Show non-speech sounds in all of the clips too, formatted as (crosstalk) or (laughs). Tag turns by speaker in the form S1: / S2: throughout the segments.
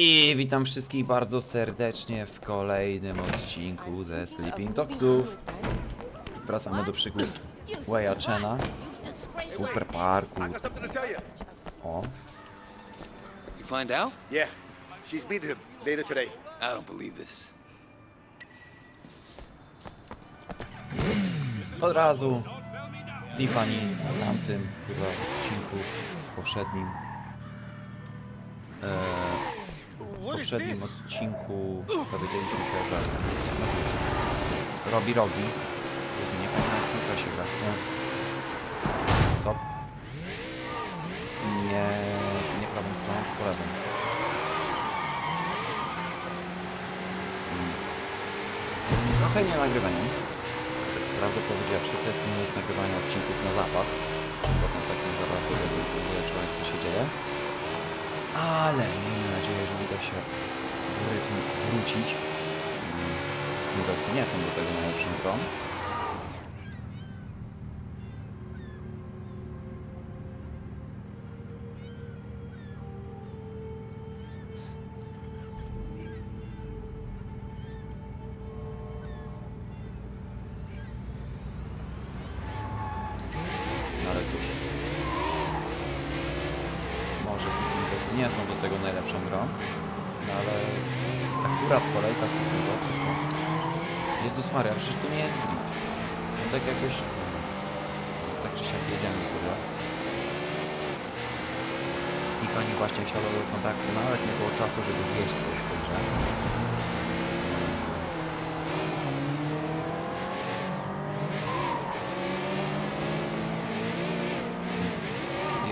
S1: I witam wszystkich bardzo serdecznie w kolejnym odcinku ze Sleeping Dogsów. Wracamy do przygód Waya Chena, Super Parku. O,
S2: You find out?
S3: Yeah, she's meeting him later today.
S2: I don't believe this.
S1: od razu Tiffany w tamtym chyba odcinku poprzednim. E, w poprzednim odcinku powiedzieliśmy chyba, no cóż, robi rogi. Nie pamiętam jak to się gra. Stop. Nie, nie prawą stroną, tylko lewą. Mm. Trochę nie nagrywaniem. Prawdę powiedziawszy, to jest, nie jest nagrywanie odcinków na zapas. Potem tak nie za bardzo wiedzę, wie człowiek co się dzieje. Ale miejmy nadzieję, że uda się w rytm wrócić. Uniwersy nie są do tego najlepszym grą.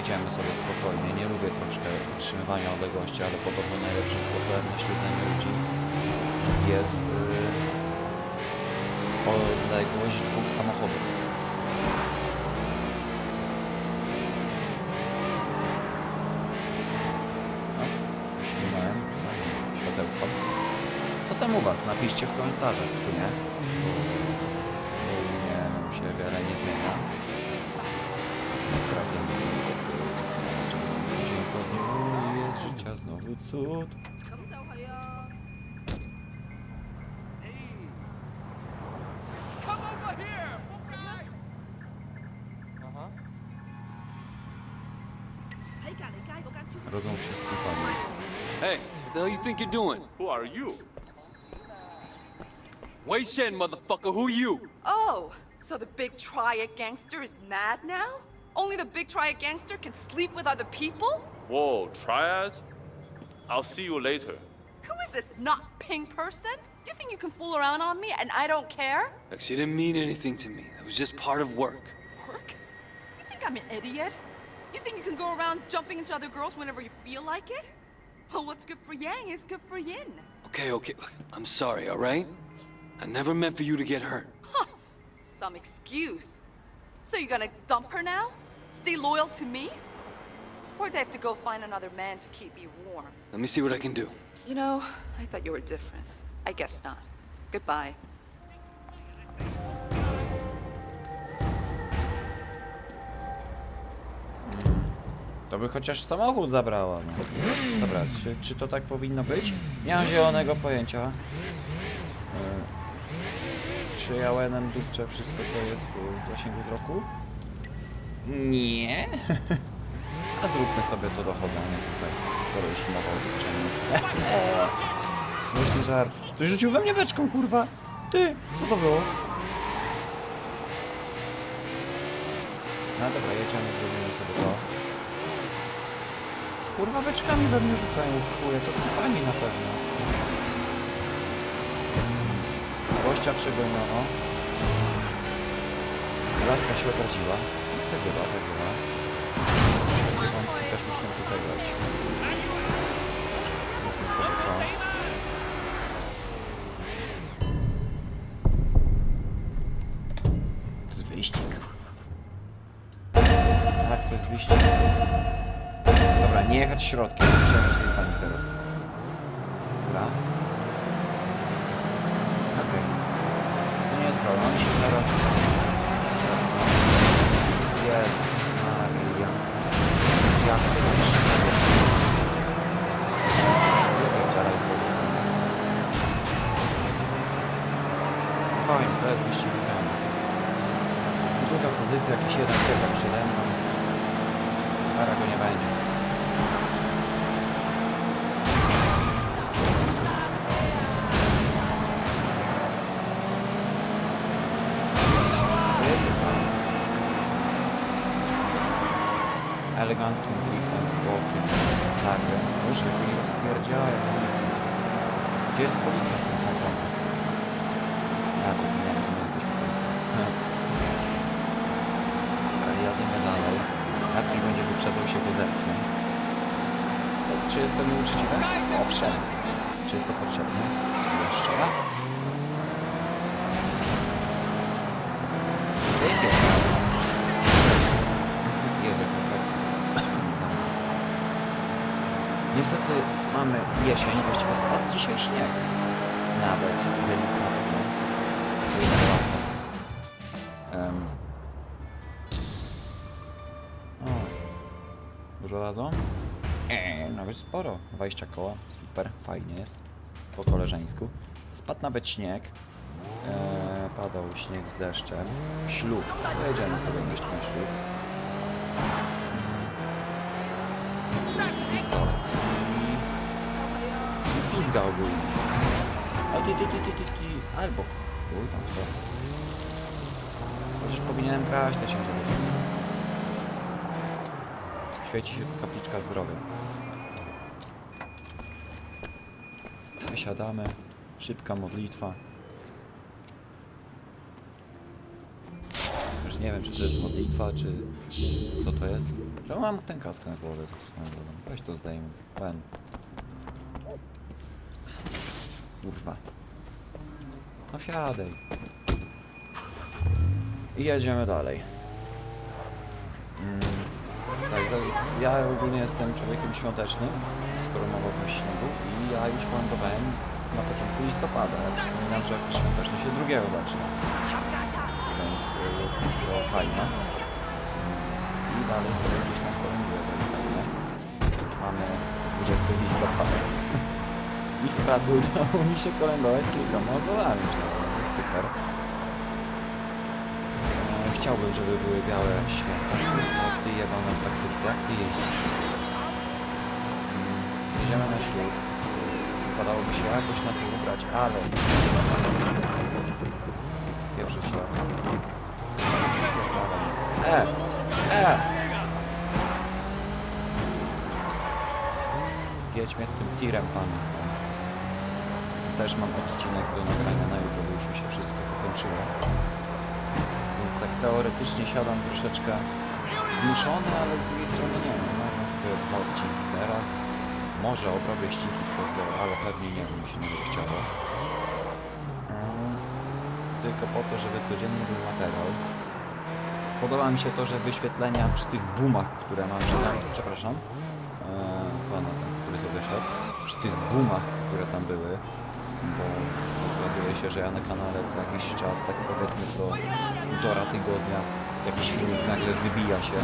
S1: Jedziemy sobie spokojnie. Nie lubię troszkę utrzymywania odległości, ale podobno najlepszym sposobem na śledzenie ludzi jest yy, odległość dwóch samochodów. No, ślimałem. Światełko. Co tam u Was? Napiszcie w komentarzach w sumie. Życia znowu cud.
S2: Come over here! Uh-huh.
S1: Się z
S2: Hey, what the hell you think you're doing?
S4: Who are you?
S2: Wei Shen, motherfucker, who you?
S5: Oh, so the big triad gangster is mad now? Only the big triad gangster can sleep with other people?
S4: Whoa, Triad? I'll see you later.
S5: Who is this not pink person? You think you can fool around on me and I don't care?
S2: Look, she didn't mean anything to me. It was just part of work.
S5: Work? You think I'm an idiot? You think you can go around jumping into other girls whenever you feel like it? Well, what's good for Yang is good for Yin.
S2: Okay, okay, look, I'm sorry, all right? I never meant for you to get hurt.
S5: Some excuse. So you're gonna dump her now? Stay loyal to me? Or I have to go find another man to keep me warm?
S2: Let me see what I can do.
S5: You know, I thought you were different. I guess not. Goodbye.
S1: To by chociaż samochód zabrała. No. Dobra, czy, czy to tak powinno być? Nie mam zielonego pojęcia. E, czy ja łenem dupczę wszystko, co jest w zasięgu wzroku? Nie. (laughs) A zróbmy sobie to dochodzenie tutaj, skoro już mowa o dupczeniu. (laughs) Myśli żart. Ktoś rzucił we mnie beczką, kurwa. Ty, co to było? No dobra, jedziemy, zrobimy sobie to. Kurwa beczkami we mnie rzucają chuje, to Tiffany na pewno. Gościa przegoniono. Laska się obraziła. Tak tak bywa. Takie muszę tutaj sobie to. Jest wyścig. Tak, to jest wyścig. Dobra, nie jechać środkiem, przemyśl pani teraz. Eleganckim driftem bokiem. Zagrę. Już jak nie rozpierdziałem policji. Gdzie jest policja w tym Hongkongu? Ja to nie wiem, nie jesteś policją. (laughs) Ale jadziemy dalej. Jak nie będzie wyprzedzał się, to zepnie. Czy jest to nieuczciwe? Owszem. Czy jest to potrzebne? Mamy jesień, właściwie spadł dzisiaj śnieg. Nawet delikatnie. Dużo dadzą? Eee, nawet sporo. 20 koła. Super, fajnie jest. Po koleżeńsku. Spadł nawet śnieg. Eee, padał śnieg z deszczem. Ślub. Pojedziemy sobie na ślub. Pizga ogólnie. A ty, ty, ty, ty, ty, ty. Albo chuj tam co. Chociaż powinienem brać te się Świeci się kapliczka zdrowia. Wysiadamy. Szybka modlitwa. Już nie wiem, czy to jest modlitwa, czy co to jest. Czemu mam ten kask na głowie? Tak? Weź to zdejmę. Ben. Kurwa. No wsiadaj. I jedziemy dalej. Mm, tak, ja ogólnie jestem człowiekiem świątecznym, skoro mowa o śniegu i ja już lądowałem na początku listopada. Ja przypominam, że okres świąteczny się drugiego zaczyna. Więc y, jest to fajne. I dalej sobie gdzieś tam kolęduję fajnie. Mamy 20 listopada. (laughs) I w pracy udało mi się kolędować kilkoma osobami. To jest super. E, Chciałbym, żeby były białe święta. No ty jebana w taksówce, jak ty jeździsz? Mm, Jedziemy na ślub. Wypadałoby się jakoś na to ubrać, ale... Pierwszy ślad. E! E! Jedźmy tym tirem, panie. Też mam odcinek do nagrania na YouTube, już mi się wszystko pokończyło. Więc tak teoretycznie siadam troszeczkę zmuszony, ale z drugiej strony nie wiem. Mam sobie dwa odcinki teraz. Może obrobię ściki z tego, ale pewnie nie, bo mi się nie chciało. Mm, Tylko po to, żeby codziennie był materiał. Podoba mi się to, że wyświetlenia przy tych boomach, które mam, że tam, przepraszam, e, pana który to wyszedł, przy tych boomach, które tam były, bo okazuje się, że ja na kanale co jakiś czas, tak powiedzmy co półtora tygodnia, jakiś filmik nagle wybija się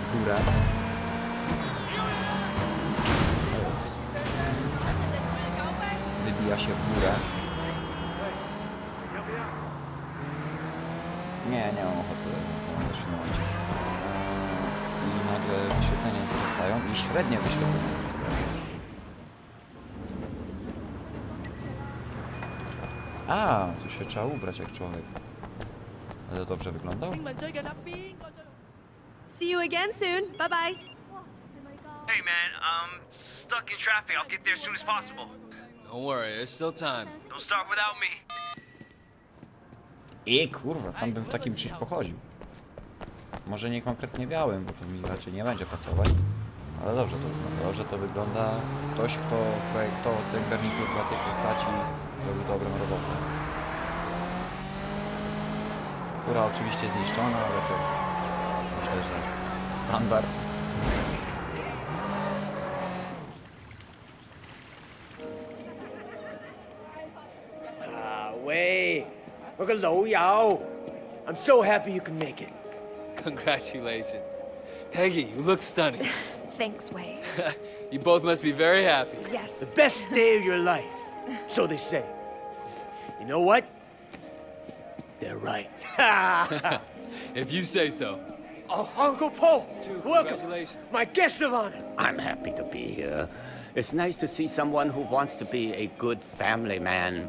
S1: w górę. Wybija się w górę. Nie, nie mam ochoty I nagle wyświetlenia wzrastają i średnie wyświetlenia wzrastają. A, to się trzeba ubrać jak człowiek. Ale dobrze wyglądał?
S6: See you again soon. Bye bye.
S7: Hey man, I'm stuck in traffic. I'll get there as soon as possible.
S2: Don't worry, there's still time.
S7: Don't start without me.
S1: I kurwa, sam bym w takim czymś pochodził. Może nie konkretnie białym, bo to mi raczej nie będzie pasować. Ale dobrze to wygląda. Dobrze to wygląda. Ktoś, kto projektował ten garnitur dla tej postaci, robił dobrą robotę. Kura oczywiście zniszczona, ale to myślę, że standard.
S8: Ah, I'm so happy you can make it.
S2: Congratulations. Peggy, you look stunning. (laughs)
S9: Thanks, Way. (laughs)
S2: you both must be very happy.
S9: Yes.
S8: The best day of your life. (laughs) so they say. You know what? They're right. (laughs)
S2: If you say so.
S8: Oh, Uncle Paul, welcome. My guest of honor.
S9: I'm happy to be here. It's nice to see someone who wants to be a good family man.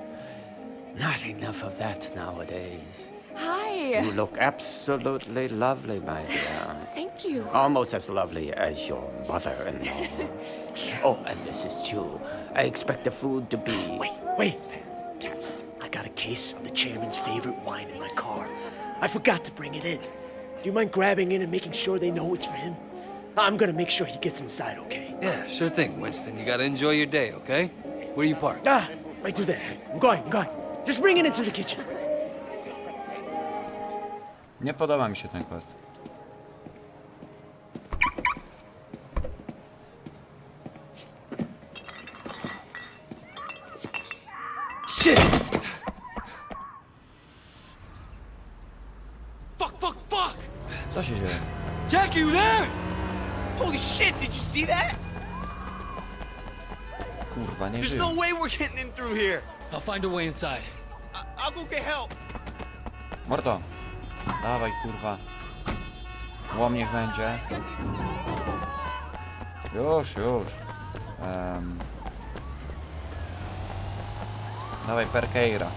S9: Not enough of that nowadays.
S6: Hi.
S9: You look absolutely lovely, my dear. (laughs)
S6: Thank you.
S9: Almost as lovely as your mother-in-law. Oh, and Mrs. Chu. I expect the food to be
S8: Wait, wait.
S9: fantastic.
S8: I got a case of the chairman's favorite wine in my car. I forgot to bring it in. Do you mind grabbing in and making sure they know it's for him? I'm gonna make sure he gets inside, okay?
S2: Yeah, sure thing, Winston. You gotta enjoy your day, okay? Where you parked?
S8: Ah, right through there. I'm going, I'm going. Just bring it into the kitchen.
S1: Nie podoba mi się ten quest.
S2: Find a way inside.
S7: I- I'll go get help.
S1: Mordo. Dawaj, kurwa. Łom niech będzie. Już, już. Um. Dawaj, Perkeira.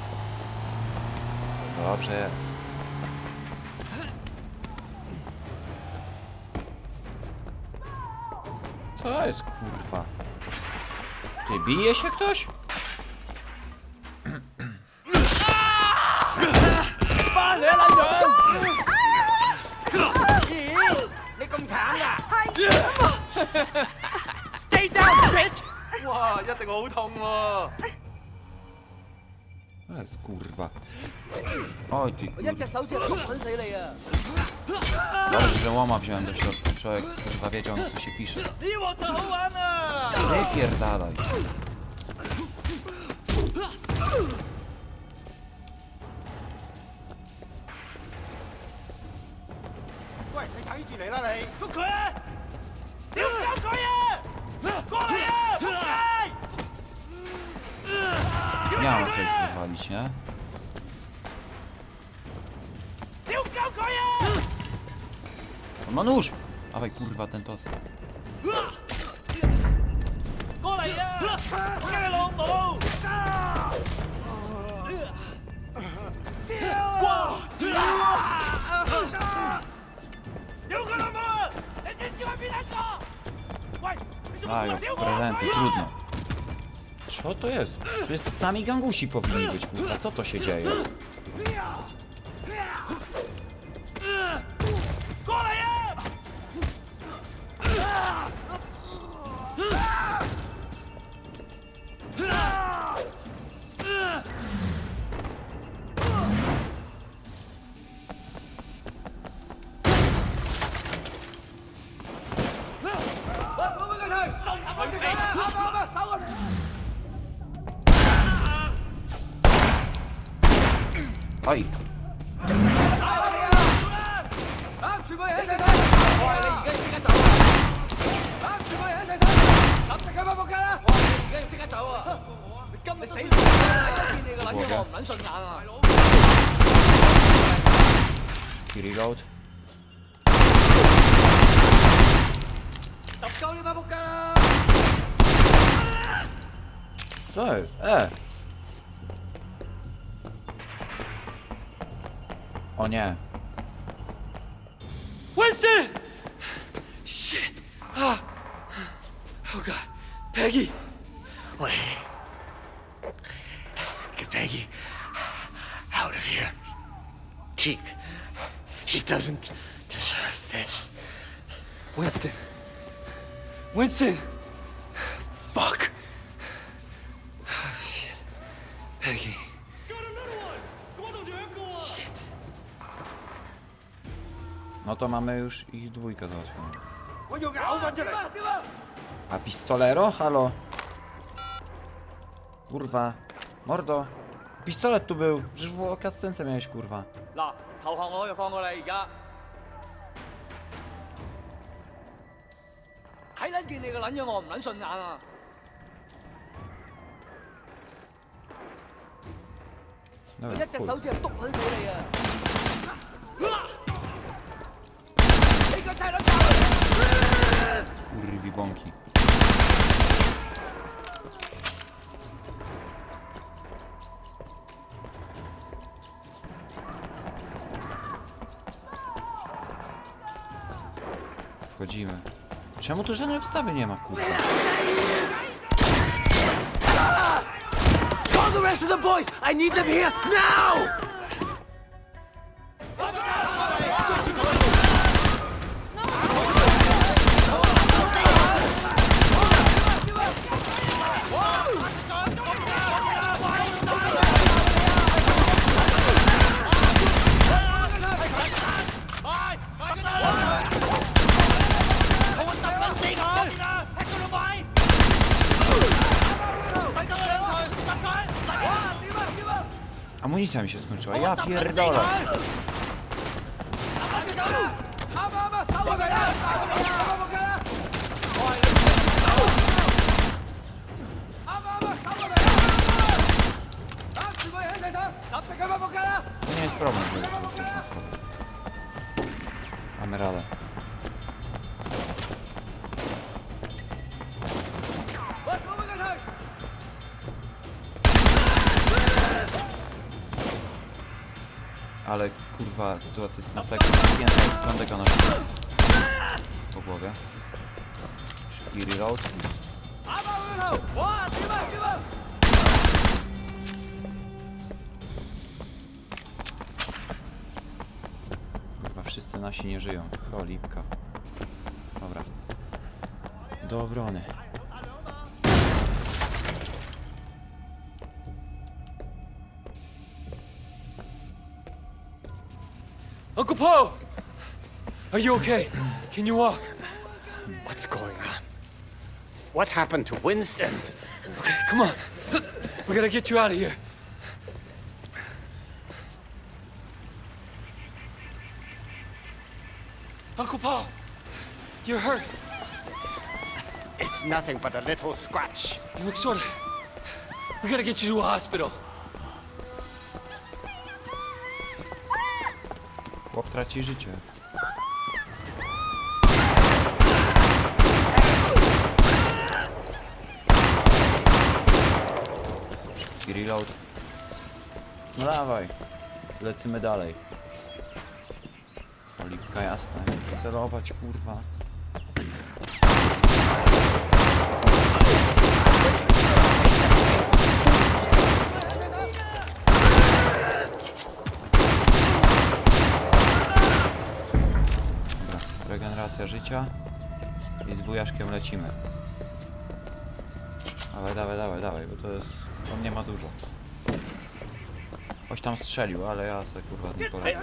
S1: Dobrze jest. Co jest, kurwa? Ty, bije się ktoś? (laughs)
S8: Stay down, bitch!
S1: To jest kurwa. Oj ty kurwa. Dobrze, że łoma wziąłem do środka. Człowiek kurwa wiedział co się pisze. Nie pierdalaj. Nie? On ma nóż! Dawaj kurwa ten tos. Mają prezenty, trudno. Co to jest? Przecież sami gangusi powinni być, kurwa. Co to się dzieje? Oj! Reload. Co jest? E! O nie.
S2: Winston! Shit! Ah. Oh god. Peggy!
S8: Wait. Get Peggy out of here. She, she doesn't deserve this.
S2: Winston. Winston!
S1: No to mamy już ich dwójkę załatwioną. A pistolero? Halo? Kurwa. Mordo. Pistolet tu był. Przecież w kascence miałeś, kurwa.
S10: 嗱，頭
S1: Bąki. Wchodzimy. Czemu tu żadnej obstawy nie ma, kurwa?
S10: Call the rest of the boys! I need them here now!
S11: 街啦
S1: ！To nie jest problem, żeby. Mamy radę. Ale kurwa, sytuacja jest na tak napięta, jak kątego na po głowie. Szybki reload. Chyba wszyscy nasi nie żyją. Cholipka. Dobra. Do obrony.
S2: Are you okay? Can you walk?
S9: What's going on? What happened to Winston?
S2: Okay, come on. We gotta get you out of here. Uncle Paul, you're hurt.
S9: It's nothing but a little scratch.
S2: You look sort of. We gotta get you to a hospital.
S1: Chłop traci życie. Reload. No dawaj. Lecimy dalej. Olipka jasna. jak Celować kurwa. Regeneracja życia. I z wujaszkiem lecimy. Dawaj, dawaj, dawaj, dawaj, bo to jest... On nie ma dużo. Ktoś tam strzelił, ale ja sobie kurwa z nim poradzę.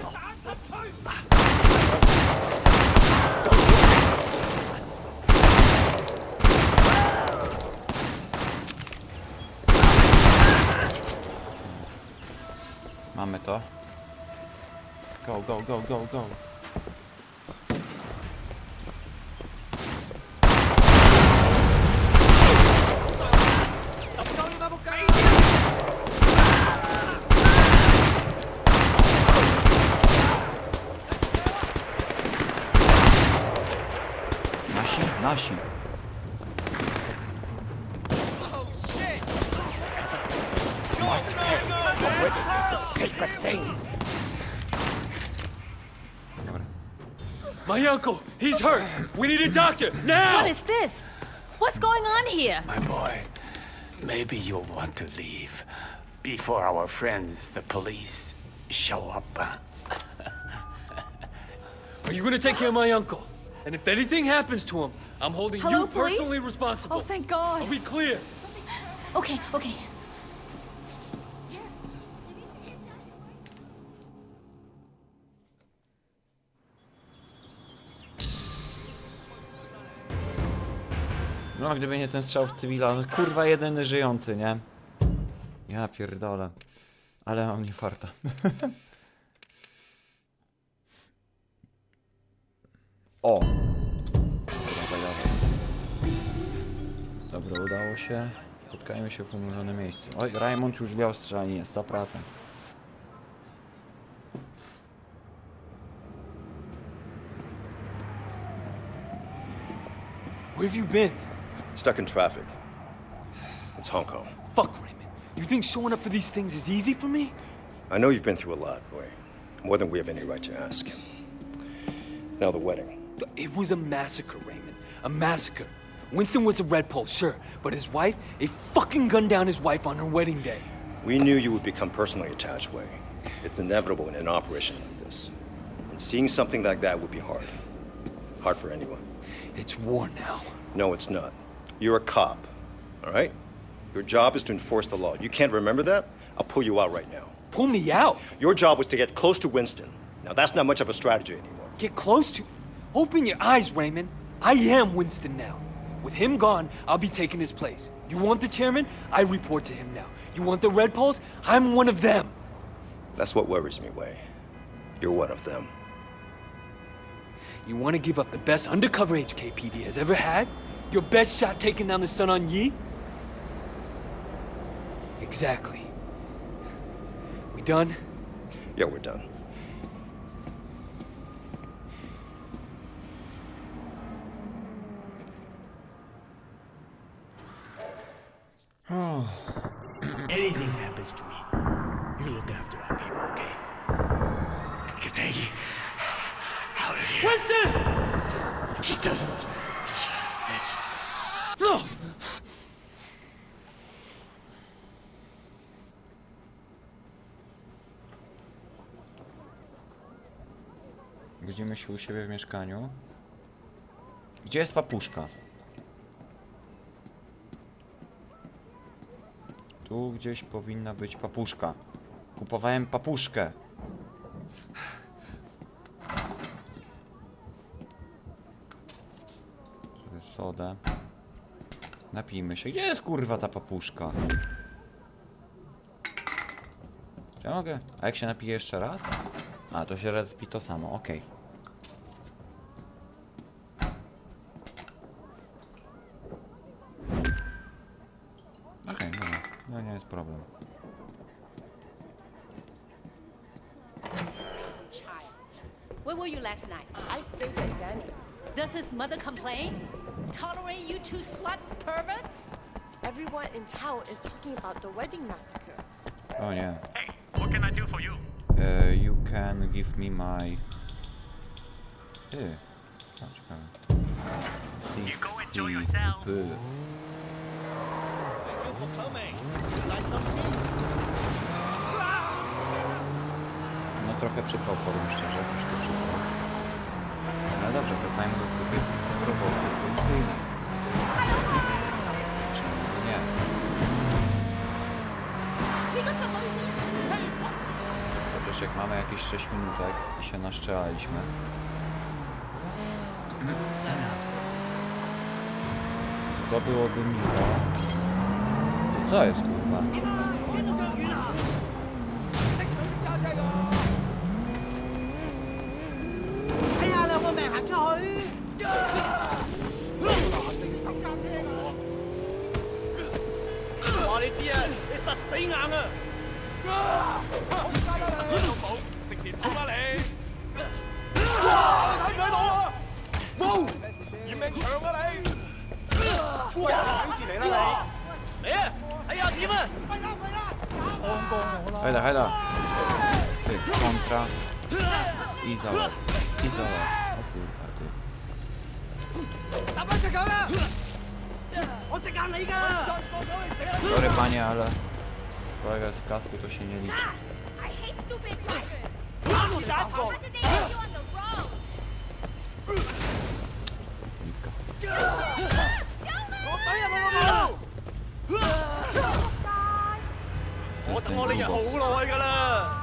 S1: Mamy to. Go, go, go, go, go.
S9: Must pay. A wedding is a sacred thing.
S2: My uncle, he's hurt. We need a doctor now.
S12: What is this? What's going on here?
S9: My boy, maybe you'll want to leave before our friends, the police, show up. (laughs)
S2: Are you gonna take care of my uncle? And if anything happens to him, I'm holding
S12: Hello,
S2: you
S12: police?
S2: personally responsible.
S12: Oh, thank God.
S2: Are we clear?
S12: Okay, okay.
S1: No, gdyby nie ten strzał w cywila. No, kurwa, jedyny żyjący, nie? Ja pierdolę. Ale on nie farta. (laughs) o! Dobra, udało się. Spotkajmy się w umówionym miejscu. Oj, Raymond już wie ostrzelanie, jest 100%.
S2: Where have you been?
S13: Stuck in traffic. It's Hong Kong.
S2: Fuck, Raymond. You think showing up for these things is easy for me?
S13: I know you've been through a lot, Roy. More than we have any right to ask. Now the wedding.
S2: It was a massacre, Raymond. A massacre. Winston was a red pole, sure, but his wife, they fucking gunned down his wife on her wedding day.
S13: We knew you would become personally attached, Wei. It's inevitable in an operation like this. And seeing something like that would be hard. Hard for anyone.
S2: It's war now.
S13: No, it's not. You're a cop, all right? Your job is to enforce the law. You can't remember that? I'll pull you out right now.
S2: Pull me out.
S13: Your job was to get close to Winston. Now, that's not much of a strategy anymore.
S2: Get close to. Open your eyes, Raymond. I am Winston now. With him gone, I'll be taking his place. You want the chairman? I report to him now. You want the red poles? I'm one of them.
S13: That's what worries me, Wei. You're one of them.
S2: You want to give up the best undercover HKPD has ever had? Your best shot taking down the Sun on Yi? Exactly. We done?
S13: Yeah, we're done. Oh. (clears throat)
S8: Anything happens to me, you look after our people, okay? Get Peggy out of here.
S2: Winston!
S8: He doesn't
S1: Budzimy się u siebie w mieszkaniu. Gdzie jest papuszka? Tu gdzieś powinna być papuszka. Kupowałem papuszkę. Sodę. Napijmy się. Gdzie jest kurwa ta papuszka? Czy ja mogę? A jak się napiję jeszcze raz? A, to się respi to samo, okej. Okej,
S6: Where were you last night?
S12: I stayed at Danny's.
S6: Does his mother complain? Tolerate you two slut perverts?
S12: Everyone in town is talking about the wedding massacre.
S1: Oh yeah.
S7: Hey, what can I do for you?
S1: Uh, you can give me my... Ty. O, ciekawe.
S7: You go enjoy
S1: 60
S7: yourself.
S1: by. No trochę przypał, powiem szczerze, troszkę przypał. Ale dobrze, wracajmy do sobie roboty policyjnej. Czemu nie? Chociaż jak mamy jakieś 6 minutek i się naszczelaliśmy. To byłoby miło. Co jest kurwa? 出去。架成十啊！你知啊，你实
S10: 死硬啊！食甜，直啦你！哇！睇唔睇到啊？冇，嫌命长啊你！哇！挡住嚟啦你！嚟啊！哎呀，点啊？快啦快啦！帮帮我啦！
S1: 系啦系啦，即系放生，医生，医生。Sorry panie, ale kolega z kasku to się nie liczy.
S6: I hate stupid drivers.
S10: 打住打头！
S6: What did they do you on the road?
S1: Nika.
S10: 我怼入去好冇？
S1: 我等我呢日好
S10: 耐㗎啦！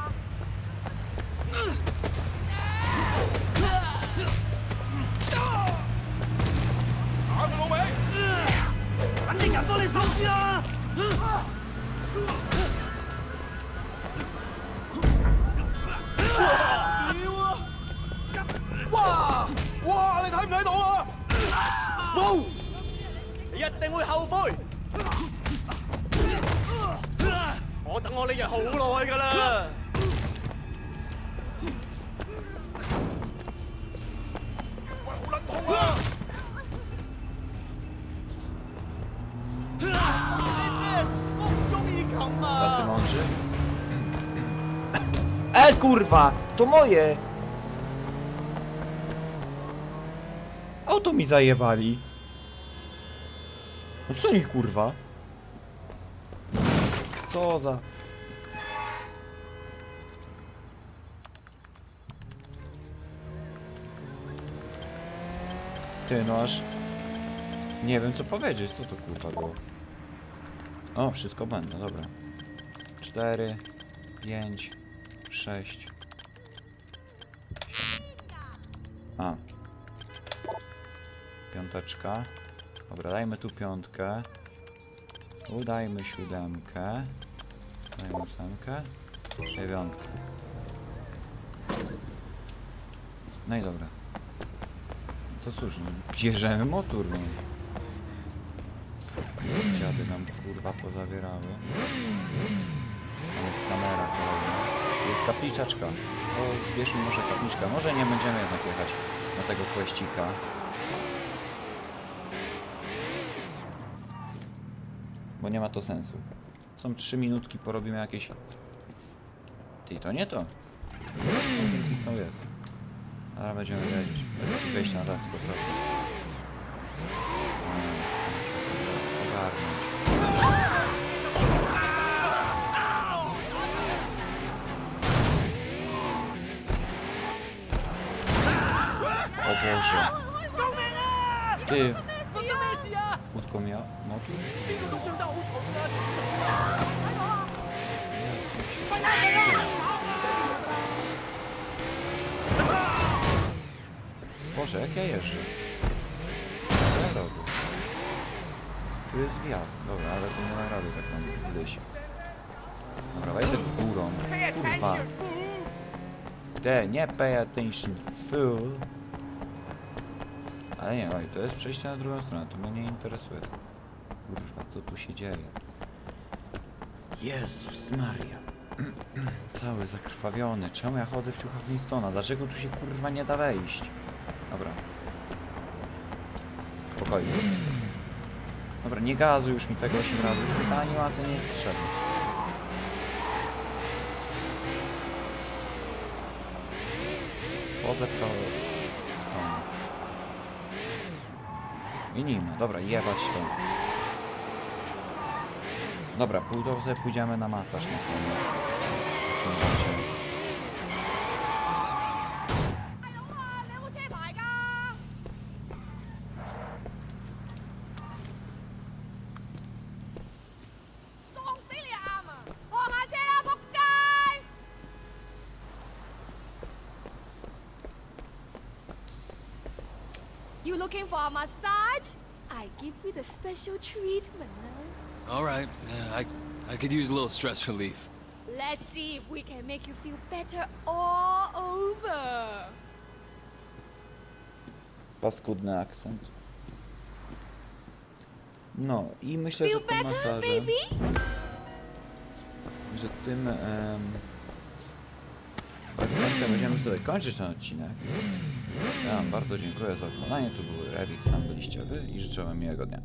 S10: 等啲人幫你收屍啦！哇！哇！你睇唔睇到啊？冇！你一定會後悔。我等我呢日好耐㗎啦！
S1: Kurwa! To moje! Auto mi zajebali. No co nich kurwa? Co za... Ty no aż... Nie wiem co powiedzieć, co to kurwa było. O, wszystko będę, dobra. 4, 5, 6, 7. A. Piąteczka. Dobra, dajmy tu piątkę. Tu dajmy siódemkę. Dajmy ósemkę. Dziewiątkę. No i dobra. To cóż, no, bierzemy motor, no. Dziady nam kurwa pozabierały. Tam jest kamera kolejna. Tu Jest kapliczeczka. To zbierzmy może kapliczkę. Może nie będziemy jednak jechać na tego kłeścika. Bo nie ma to sensu. Są trzy minutki, porobimy jakieś... Ty, to nie to. Są jest. Ale będziemy wiedzieć. Wejść na dach 100%. Ty. Łódko miał motor? Boże, jak ja jeżdżę? Co ja robię? Tu jest wjazd, dobra, ale to nie ma rady tak tam wyjść. Dobra, wejdę górą. Kurwa. Te, nie pay attention, fool. Ale nie, oj, to jest przejście na drugą stronę, to mnie nie interesuje. Kurwa, co tu się dzieje? Jezus Maria. (clears throat) Cały zakrwawiony. Czemu ja chodzę w ciuchach Winstona? Dlaczego tu się kurwa nie da wejść? Dobra. Spokojnie. Dobra, nie gazuj już mi tego 8 razy, już mi ta animacja nie jest potrzebna. Wchodzę w tą... I nim, dobra, jebać to. Dobra, pójdę sobie pójdziemy na masaż na koniec.
S6: You looking for a massage? Give you the special treatment.
S2: All right, yeah, I, I could use a little stress relief.
S6: Let's see if we can make you feel better all over.
S1: Paskudny akcent. No i myślę, że
S6: Feel
S1: tym
S6: better,
S1: masażem,
S6: baby?
S1: że tym em, akcentem będziemy sobie kończyć ten odcinek. Ja wam bardzo dziękuję za oglądanie, to był Rewix, tam byliście wy i życzę miłego dnia.